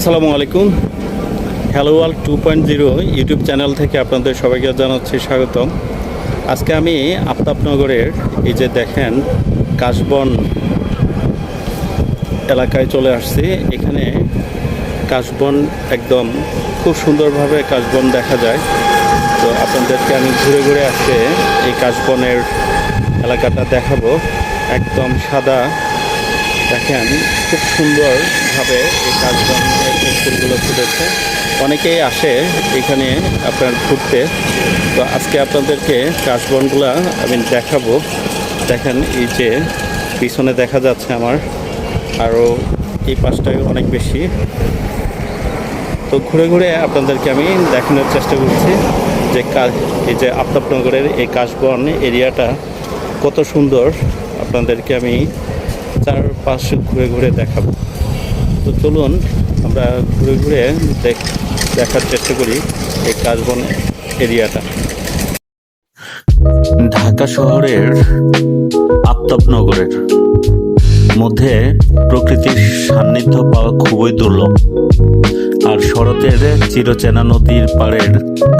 আসসালামু আলাইকুম। Hello world two point zero YouTube channel থেকে আপনাদের সবাইকে জানাচ্ছি স্বাগতম। আজকে আমি আফতাবনগরের এই যে দেখেন কাশবন এলাকায় চলে আসছি। এখানে কাশবন একদম খুব সুন্দরভাবে কাশবন দেখা যায়। তো আপনাদেরকে আমি ঘুরে ঘুরে আজকে এই কাশবনের এলাকাটা দেখাবো। একদম সাদা দেখেন খুব সুন্দরভাবে এই যে ফুলগুলো ফুটেছে অনেকেই আসে এখানে আপনার ঘুরতে। তো আজকে আপনাদেরকে কাশবনগুলা আমি দেখাবো। দেখেন এই যে পিছনে দেখা যাচ্ছে আমার। আরও এই পাশটায় অনেক বেশি। তো ঘুরে ঘুরে আপনাদেরকে আমি দেখানোর চেষ্টা করছি যে এই যে আফতাবনগরের এই কাশবন এরিয়াটা কত সুন্দর। আপনাদেরকে আমি চারপাশ ঘুরে ঘুরে দেখাবো। তো চলুন আমরা ঘুরে ঘুরে দেখ, দেখার চেষ্টা করি এই কাশবন এরিয়াটা। ঢাকা শহরের আফতাবনগরের মধ্যে প্রকৃতির সান্নিধ্য পাওয়া খুবই দুর্লভ। আর শরতের চিরচেনা নদীর পাড়ের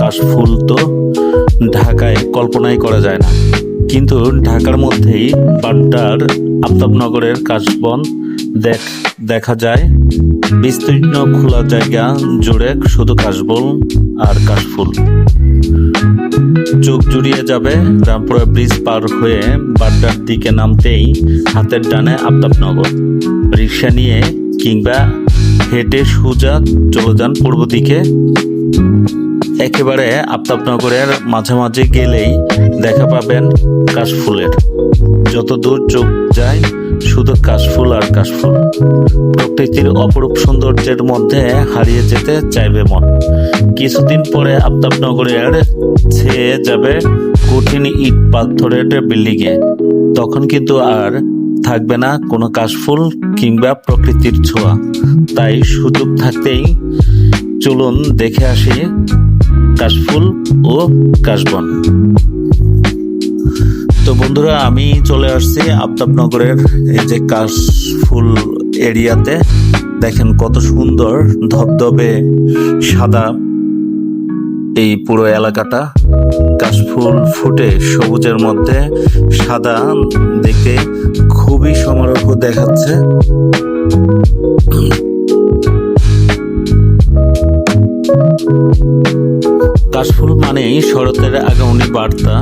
কাশফুল তো ঢাকায় কল্পনাই করা যায় না। কিন্তু ঢাকার মধ্যেই বাড্ডার আফতাবনগরের কাশবন দেখ দেখা যায়। বিস্তীর্ণ খোলা জায়গা জুড়ে শুধু কাশবন আর কাশফুল। চোখ জুড়িয়ে যাবে রামপুরা ব্রিজ পার হয়ে বাড্ডার দিকে নামতেই হাতের ডানে আফতাবনগর। রিক্সা নিয়ে কিংবা হেঁটে সোজা চলে যান পূর্ব দিকে। একেবারে আফতাবনগরের মাঝামাঝি গেলেই দেখা পাবেন কাশফুলের। যত দূর চোখ যায় শুধু কাশফুল আর কাশফুল। প্রকৃতির অপরূপ সৌন্দর্যের মধ্যে হারিয়ে যেতে চাইবে মন। কিছুদিন পরে আফতাবনগরের ছেয়ে যাবে কঠিন ইট পাথরের বিল্ডিংয়ে। তখন কিন্তু আর থাকবে না কোনো কাশফুল কিংবা প্রকৃতির ছোঁয়া। তাই সুযোগ থাকতেই চলুন দেখে আসি কাশফুল ও কাশবন। তো বন্ধুরা, আমি চলে আসছি আফতাবনগরের এই যে কাশফুল এরিয়াতে। দেখেন কত সুন্দর ধবধবে সাদা এই পুরো এলাকাটা। কাশফুল ফুটে সবুজের মধ্যে সাদা দেখতে খুবই সমারোহ দেখাচ্ছে। কাশফুল মানেই শরতের আগমনী বার্তা।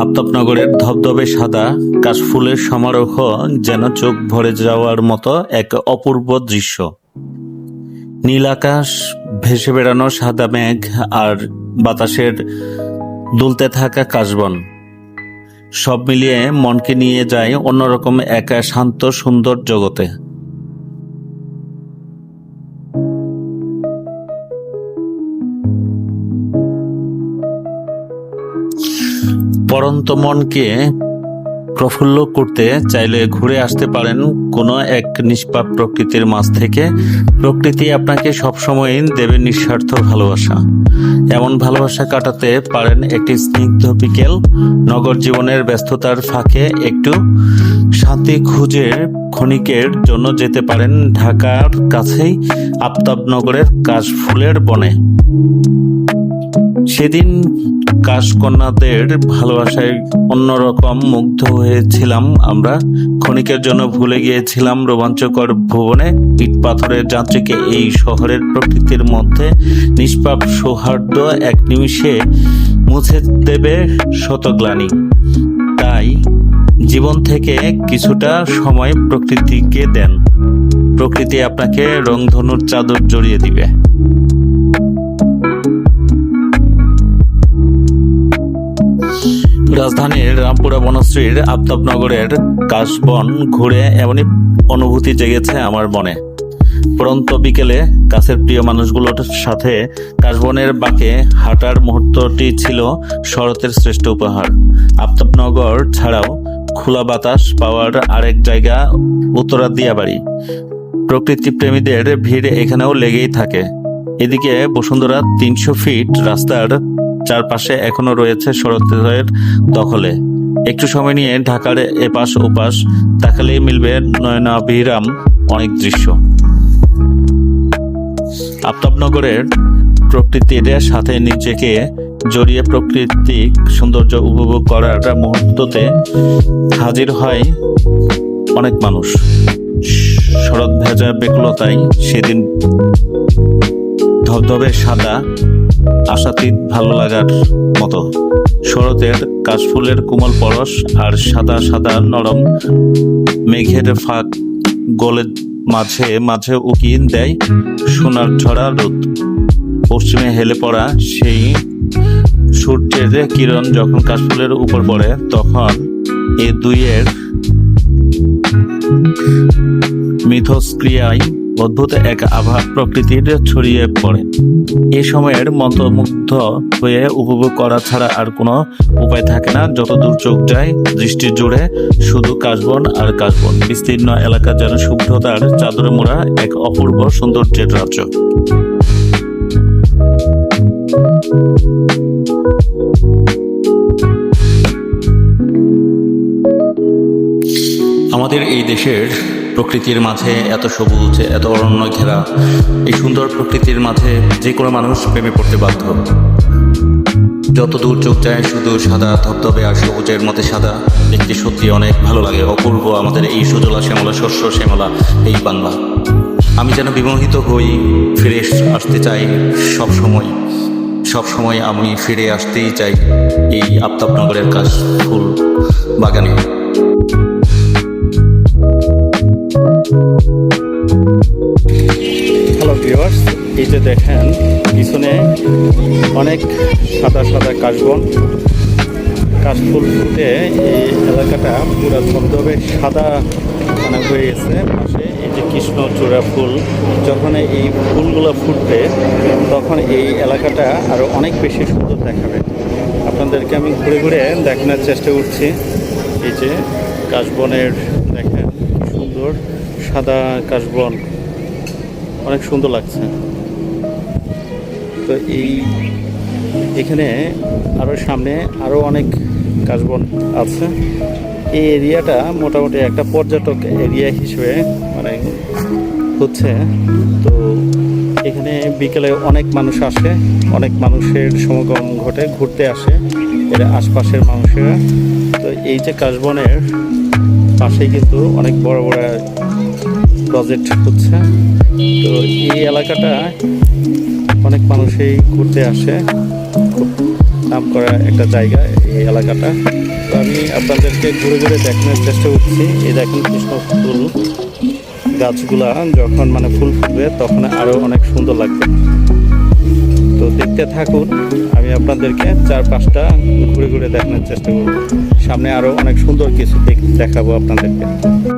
আফতাবনগরের ধবধবে সাদা কাশফুলের সমারোহ যেন চোখ ভরে যাওয়ার মতো এক অপূর্ব দৃশ্য। নীল আকাশ, ভেসে বেড়ানো সাদা মেঘ আর বাতাসের দুলতে থাকা কাশবন। সব মিলিয়ে মনকে নিয়ে যায় অন্যরকম এক শান্ত সুন্দর জগতে। পরন্ত মনকে প্রফুল্ল করতে চাইলে ঘুরে আসতে পারেন কোনো এক নিষ্পাপ প্রকৃতির মাঝ থেকে। প্রকৃতি আপনাকে সবসময় দেবে নিঃস্বার্থ ভালোবাসা। এমন ভালোবাসা কাটাতে পারেন একটি স্নিগ্ধ বিকেল। নগর জীবনের ব্যস্ততার ফাঁকে একটু শান্তি খুঁজে ক্ষণিকের জন্য যেতে পারেন ঢাকার কাছেই আফতাবনগরের কাশফুলের বনে। সেদিন কাশকন্যাদের ভালোবাসায় অন্যরকম মুগ্ধ হয়েছিলাম আমরা। ক্ষণিকের জন্য ভুলে গিয়েছিলাম রোমাঞ্চকর ভুবনে ইট পাথরের যাত্রীকে এই শহরের প্রকৃতির মধ্যে। নিষ্পাপ সৌহার্দ্য এক নিমিষে মুছে দেবে শতগ্লানি। তাই জীবন থেকে কিছুটা সময় প্রকৃতিকে দেন। প্রকৃতি আপনাকে রংধনুর চাদর জড়িয়ে দিবে। রাজধানীর রামপুরা বনশ্রীর আফতাবনগরের কাশবন ঘুরে এমনই অনুভূতি জেগেছে আমার মনে। পরন্ত বিকেলে কাছের প্রিয় মানুষগুলোর সাথে কাশবনের বাঁকে হাঁটার মুহূর্তটি ছিল শরতের শ্রেষ্ঠ উপহার। আফতাবনগর ছাড়াও খোলা বাতাস পাওয়ার আরেক জায়গা উত্তরা দিয়াবাড়ি প্রকৃতি প্রেমীদের ভিড় এখানেও লেগেই থাকে। এদিকে বসুন্ধরা তিনশো ফিট রাস্তার চারপাশে এখনও রয়েছে শরতের দখলে। একটু সময় নিয়ে ঢাকার এপাশ ওপাশ তাকালেই মিলবে নয়নাভিরাম অনেক দৃশ্য। আফতাবনগরের প্রকৃতির সাথে নিজেকে জড়িয়ে প্রকৃতিক সৌন্দর্য উপভোগ করার মুহূর্ততে হাজির হয় অনেক মানুষ। শরৎ ভেজা বেকুলতায় সেদিন ধবধবে সাদা, আশাতীত ভালো লাগার মতো। শরতের কাশফুলের কোমল পরশ আর সাদা সাদা নরম মেঘের ফাঁক গোলে মাঝে মাঝে উকি দেয় সোনার ছড়া রোদ। পশ্চিমে হেলে পড়া সেই সূর্যের কিরণ যখন কাশফুলের উপর পড়ে, তখন এ দুইয়ের মিথস্ক্রিয়ায় অদ্ভুত এক আভা প্রকৃতির ছড়িয়ে পড়ে। এ সময়ের মন্ত্রমুগ্ধ হয়ে উপভোগ করা ছাড়া আর কোনো উপায় থাকে না। যত দূর চোখ যায় দৃষ্টির জুড়ে শুধু কাশবন আর কাশবন। বিস্তীর্ণ এলাকা যেন শুভ্রতার চাদরে মোড়া এক অপূর্ব সৌন্দর্যের রাজ্য। আমাদের এই দেশের প্রকৃতির মাঝে এত সবুজ, এত অরণ্য ঘেরা। এই সুন্দর প্রকৃতির মাঝে যে কোনো মানুষ প্রেমে পড়তে বাধ্য। যত দূর চোখ যায় শুধু সাদা, ধবধবে আর সবুজের মধ্যে সাদা। দেখতে সত্যি অনেক ভালো লাগে। অপূর্ব আমাদের এই সুজলা শ্যামলা, শস্য শ্যামলা, এই বাংলা। আমি যেন বিমোহিত হই, ফিরে আসতে চাই সব সময়। সব সময় আমি ফিরে আসতেই চাই এই আফতাবনগরের কাশ ফুল বাগানে। হ্যালো ভিউয়ার্স এই যে দেখেন, পিছনে অনেক সাদা সাদা কাশবন। কাশফুল ফুটে এই এলাকাটা পুরো ধবধবে সাদা মানে হয়ে গেছে। পাশে এই যে কৃষ্ণচূড়া ফুল, যখন এই ফুলগুলো ফুটবে, তখন এই এলাকাটা আরও অনেক বেশি সুন্দর দেখাবে। আপনাদেরকে আমি ঘুরে ঘুরে দেখানোর চেষ্টা করছি। এই যে কাশবনের, দেখেন, সুন্দর সাদা কাশবন। অনেক সুন্দর লাগছে। তো এই এখানে আরও সামনে আরও অনেক কাশবন আছে। এই এরিয়াটা মোটামুটি একটা পর্যটক এরিয়া হিসেবে মানে হচ্ছে। তো এখানে বিকেলে অনেক মানুষ আসে, অনেক মানুষের সমাগম ঘটে, ঘুরতে আসে এর আশপাশের মানুষেরা। তো এই যে কাশবনের পাশেই কিন্তু অনেক বড় বড় প্রজেক্ট হচ্ছে। তো এই এলাকাটা অনেক মানুষই ঘুরতে আসে। নাম করা একটা জায়গা এই এলাকাটা। তো আমি আপনাদেরকে ঘুরে ঘুরে দেখানোর চেষ্টা করছি। এই দেখেন কৃষ্ণ ফুল গাছগুলা, যখন মানে ফুল ফুটবে তখন আরও অনেক সুন্দর লাগবে। তো দেখতে থাকুন, আমি আপনাদেরকে চার পাঁচটা ঘুরে ঘুরে দেখানোর চেষ্টা করব। সামনে আরও অনেক সুন্দর কিছু দেখ- দেখাবো আপনাদেরকে।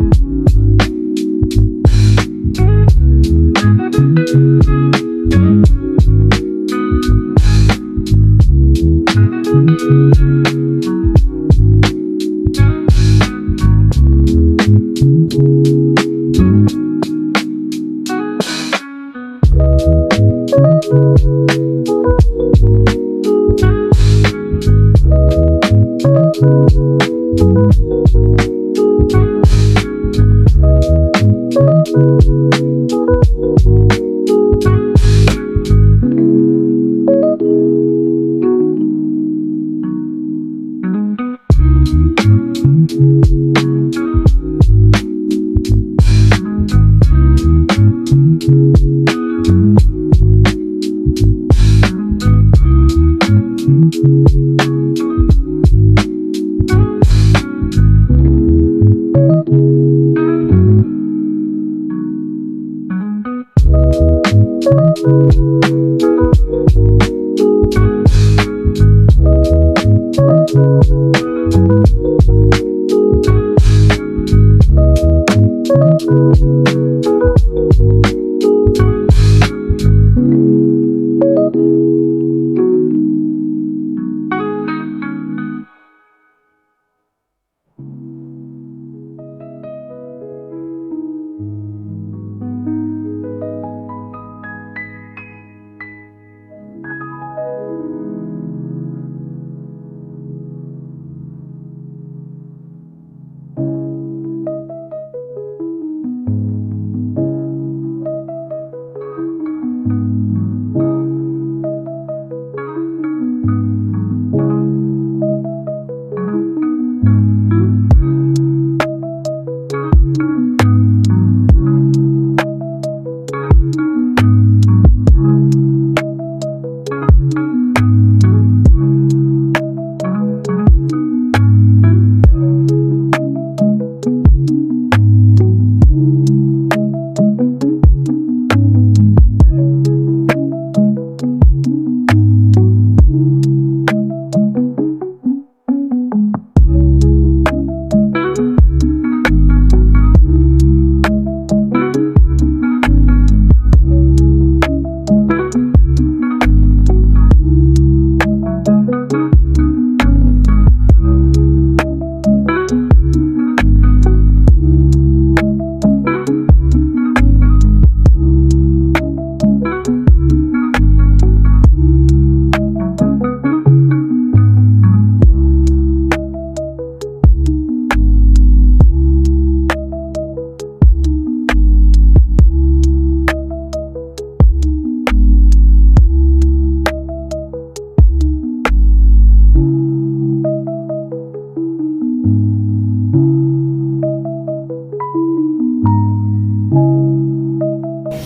Thank you.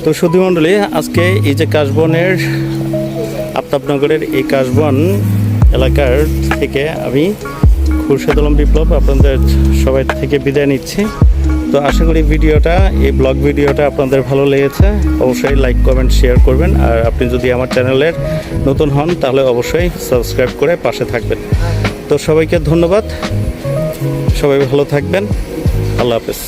তো সুধী মণ্ডলী, আজকে এই যে কাশবনের, আফতাবনগরের এই কাশবন এলাকার থেকে আমি খুরশেদ আলম বিপ্লব আপনাদের সবাই থেকে বিদায় নিচ্ছি। তো আশা করি ভিডিওটা, এই ব্লগ ভিডিওটা আপনাদের ভালো লেগেছে। অবশ্যই লাইক, কমেন্ট, শেয়ার করবেন। আর আপনি যদি আমার চ্যানেলের নতুন হন, তাহলে অবশ্যই সাবস্ক্রাইব করে পাশে থাকবেন। তো সবাইকে ধন্যবাদ। সবাই ভালো থাকবেন। আল্লাহ হাফেজ।